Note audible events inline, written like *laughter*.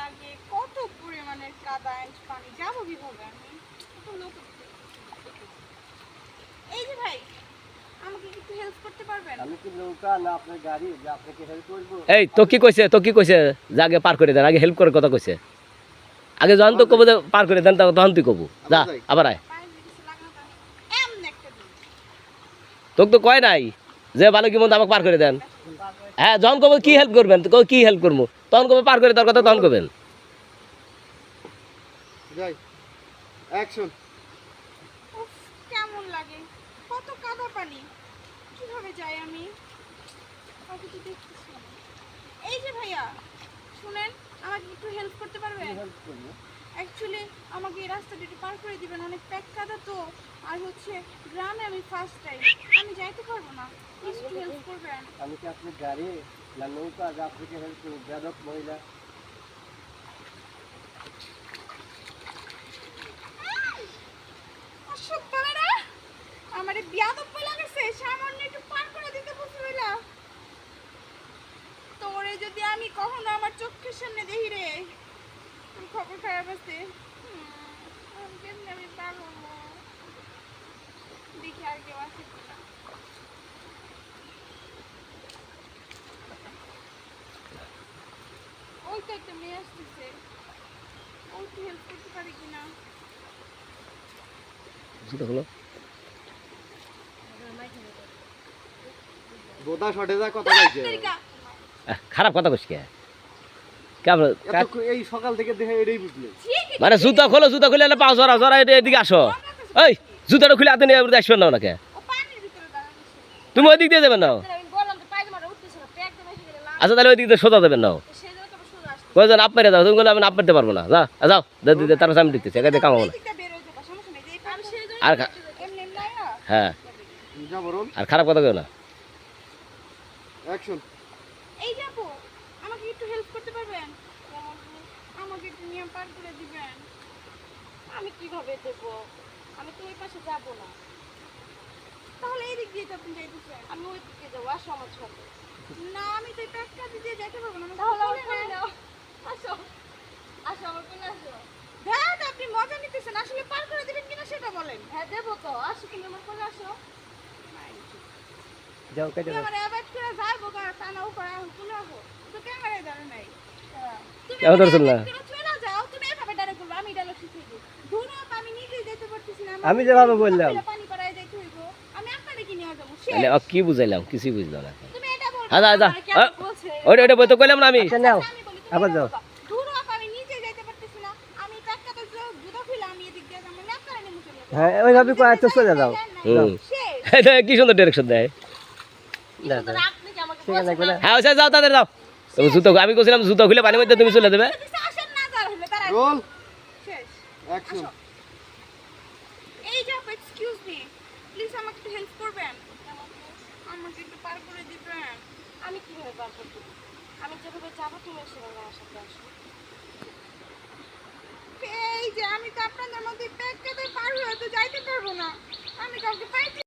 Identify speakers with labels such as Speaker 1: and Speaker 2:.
Speaker 1: লাগে কত পরিমাণের কাদা পানি। যাব কীভাবে আমি? কত লোক এই যে ভাই আমাকে কি হেল্প করতে পারবেন?
Speaker 2: আমি কি নৌকা না আপনার গাড়ি? যে আপনাকে হেল্প করব।
Speaker 3: এই তো কি কইছে? তো কি কইছে? যে আগে পার করে দেন আগে হেল্প করার কথা কইছে। আগে যখন তো কব যে পার করে দেন তখন তুই কব। যা
Speaker 2: আবার যাই।
Speaker 3: আয়
Speaker 1: পানির কিছু লাগানো তো এমন একটা দিন।
Speaker 3: তোকে তো কয় নাই যে ভালো কি মন্দ আমাকে পার করে দেন। হ্যাঁ যখন কব কি হেল্প করবেন তো কি হেল্প করব তখন কবে পার করে দেওয়ার কথা তখন কবেন?
Speaker 2: যাই অ্যাকশন
Speaker 1: উফ কেমন লাগে? কত কাদা পানি। কীভাবে যাই আমি? এই যে ভাইয়া শুনেন আমাকে একটু হেল্প করতে পারবেন
Speaker 2: হেল্প করব
Speaker 1: অ্যাকচুয়ালি আমাকে এই রাস্তাটা একটু পার করে দিবেন অনেক প্যাক কাদা তো। আর হচ্ছে গ্রামে আমি ফার্স্ট টাইম আমি যাইতে পারব না। প্লিজ একটু হেল্প করবেন।
Speaker 2: আমি কি আপনার গাড়ি না নৌকা যে আপনাকে হেল্প করব? মহিলা।
Speaker 1: অসভ্য বিয়াদব বলে গেছে সামান্য একটু পার করে দিতে তোরে যদি আমি কখনো আমার চোখের সামনে দেখি রে খবর খারাপ আছে আমি কেমনে আমি পার হব দেখি আর কেউ আছে কিনা ওই তো একটা মেয়ে আসতেছে হেল্প করতে পারে কিনা
Speaker 3: খারাপ কথা কইস কে?
Speaker 2: এই সকাল থেকে দেখে এটাই বুঝলে।
Speaker 3: মানে জুতা খোলো জুতা খুলে এলে পাও জরা জরা এদিকে- আসো। এই জুতাটা খুলে হাতে নিয়ে আসবেন না ওনাকে
Speaker 1: ও পানির ভিতরে দাঁড়ানো
Speaker 3: তুমি ওই দিক দিয়ে যাবেন না
Speaker 1: আমি বললাম তো পায়জামাটা উঠতেছিল প্যাক দেবে এসে গেলে লাল
Speaker 3: আচ্ছা তাহলে ওই দিক দিয়ে সোজা দেবেন না
Speaker 1: সেই জন্য তো সোজা আসছে
Speaker 3: কয়েকজন আপ মেরে দাও তুমি বলে আমি আপ মারতে পারব না। যা যাও দাদি দিদি তার আমি দেখতেছি একাতে কামাবো না।
Speaker 1: হয়ে
Speaker 3: আর হ্যাঁ। আর খারাপ কথা কেউ না।
Speaker 2: অ্যাকশন
Speaker 1: এই যাব আমাকে একটু হেল্প করতে পারবেন? আমাকে একটু নিয়ে পার করে দিবেন। আমি কীভাবে দেব আমি তো ওই পাশে যাব না। তাহলে এই দিক দিয়ে তো আপনি যাইতেছেন। আমি ওই দিকে যাব আসো আমার সাথে। না আমি তো এই প্যাকটা দিয়ে যেতে পারব না তাহলে নাও। আসো। আসো আমার কোলে আসো। হ্যাঁ আপনি মজা নিতেছেন আসলে পার করে দিবেন কিনা সেটা বলেন। হ্যাঁ দেবো তো। আসো তুমি আমার কোলে আসো।
Speaker 3: যাও কেটে
Speaker 1: তুমি আমার অ্যাভয়েড করে যাইবো গা টানাও করা কোলে আসো তো ক্যামেরায় নাই। তুমি
Speaker 3: কেমন ধরছেন না?
Speaker 1: avoid করে চলে যাও তুমি এভাবে ডাইরেক্ট করবে আমি ডায়লগ শিখিয়ে দিই দূর হোক, আমি নিজেই যেতে পারতেছি না আমার
Speaker 2: আমি যেভাবে বললাম।
Speaker 1: আপনারে কি
Speaker 3: বুঝাইলাম? কিছুই বুঝলাম না।
Speaker 1: তুমি এটা বলবে
Speaker 3: হ্যাঁ, আ,
Speaker 1: বলছে?
Speaker 3: ওইটা ওইটা বই তো কইলাম না আমি।
Speaker 2: আচ্ছা নাও। আবার যাও।
Speaker 1: চলে।
Speaker 2: হ্যাঁ ওইভাবে কয়েক তো সোজা যাও।
Speaker 3: হুম। *laughs* কি সুন্দর ডিরেকশন দেয়? হ্যাঁ যাও তাদের যাও। জুতো আমি কইছিলাম জুতো খুলে পানির মধ্যে তুমি চলে দেবে
Speaker 2: রোল।
Speaker 1: এই এক্সকিউজ মি প্লিজ আমাকে একটু হেল্প করবেন? আমাকে একটু পার করে দিবেন। আমি কীভাবে পার করব? আমি যেভাবে যাব, তুমি সেভাবে আমার সাথে আসো এই যে, আমি তো আপনাদের মধ্যে প্যাক পার হয়ে তো যাইতে পারব না। আমি কাউকে পাইছি